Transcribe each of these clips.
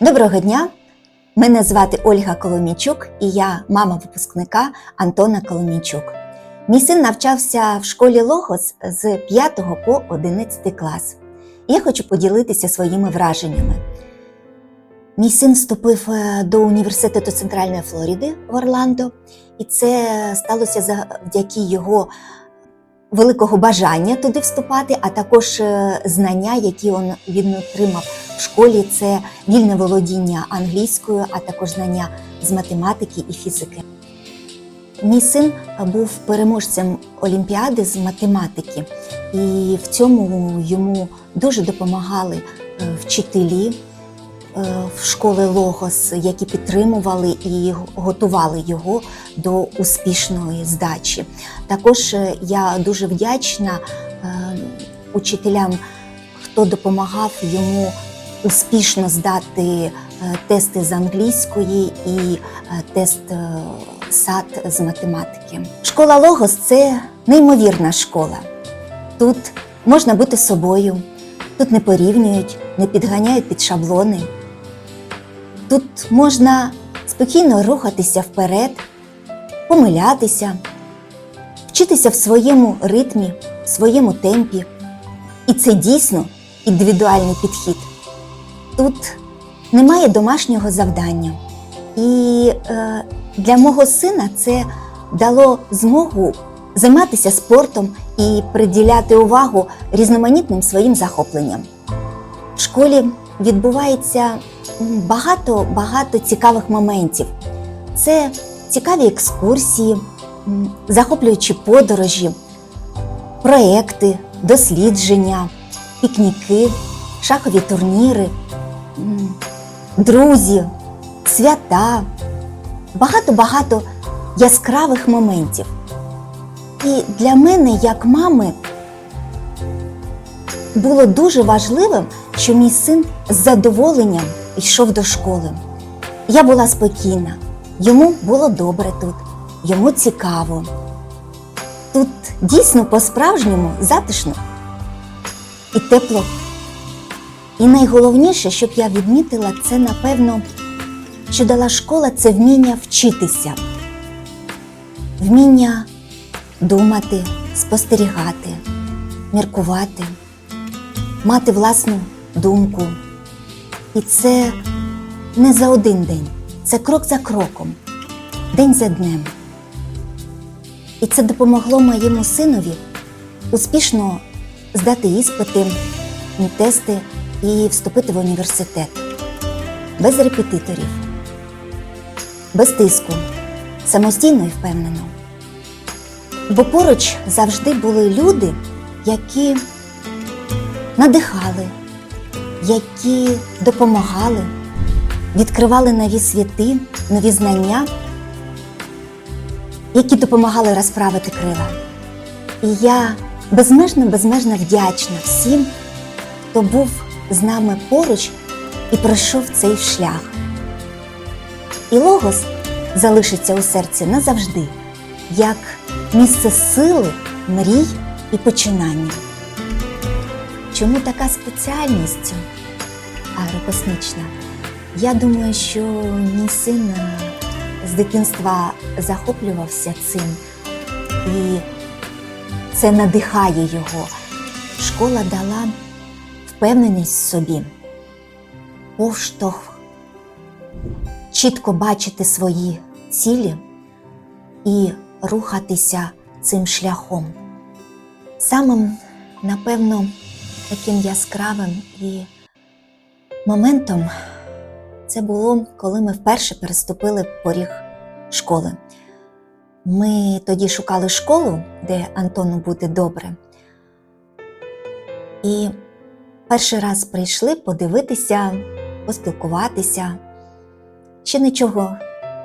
Доброго дня! Мене звати Ольга Коломійчук і я мама випускника Антона Коломійчук. Мій син навчався в школі Логос з 5 по 11 клас. Я хочу поділитися своїми враженнями. Мій син вступив е, до університету Центральної Флориди в Орландо, і це сталося завдяки його великого бажання туди вступати, а також е, знання, які він отримав в школі. Це вільне володіння англійською, а також знання з математики і фізики. Мій син був переможцем Олімпіади з математики, і в цьому йому дуже допомагали е, вчителі е, в школи Логос, які підтримували і готували його до успішної здачі. Також е, я дуже вдячна учителям, хто допомагав йому успішно здати е, тести з англійської і е, тест е, САТ з математики. Школа Логос це неймовірна школа. Тут можна бути собою, тут не порівнюють, не підганяють під шаблони. Тут можна спокійно рухатися вперед, помилятися, вчитися в своєму ритмі, в своєму темпі. І це дійсно індивідуальний підхід. Тут немає домашнього завдання. І е, для мого сина це дало змогу займатися спортом і приділяти увагу різноманітним своїм захопленням. В школі відбувається багато багато цікавих моментів. Це цікаві екскурсії, захоплюючі подорожі, проекти, дослідження, пікніки, шахові турніри, друзі, свята, багато-багато яскравих моментів. І для мене, як мами, було дуже важливим, що мій син з задоволенням йшов до школи. Я була спокійна, йому було добре тут, йому цікаво. Тут дійсно по-справжньому затишно і тепло. І найголовніше, щоб я відмітила, це напевно, що дала школа це вміння вчитися, вміння думати, спостерігати, міркувати, мати власну думку. І це не за один день, це крок за кроком, день за днем. І це допомогло моєму синові успішно здати іспити, тести і вступити в університет без репетиторів, без тиску, самостійно і впевнено. Бо поруч завжди були люди, які надихали, які допомагали, відкривали нові світи, нові знання, які допомагали розправити крила. І я безмежно, безмежно вдячна всім, хто був з нами поруч і пройшов цей шлях. І Логос залишиться у серці назавжди, як місце сили, мрій і починання. Чому така спеціальність аерокосмічна? Я думаю, що мій син е, з дитинства захоплювався цим, і це надихає його. Школа дала впевненість в собі, поштовх, чітко бачити свої цілі і рухатися цим шляхом. Самим, напевно, таким яскравим і моментом це було, коли ми вперше переступили поріг школи. Ми тоді шукали школу, де Антону буде добре. І перший раз прийшли подивитися, поспілкуватися. Ще нічого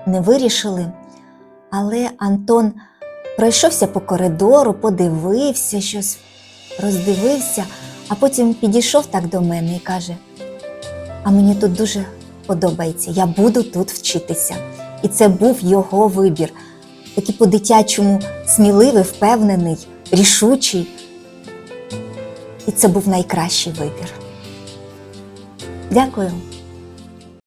не вирішили, але Антон пройшовся по коридору, подивився щось, роздивився, а потім підійшов так до мене і каже: А мені тут дуже подобається, я буду тут вчитися. І це був його вибір. Такий по-дитячому сміливий, впевнений, рішучий. Це був найкращий вибір. Дякую.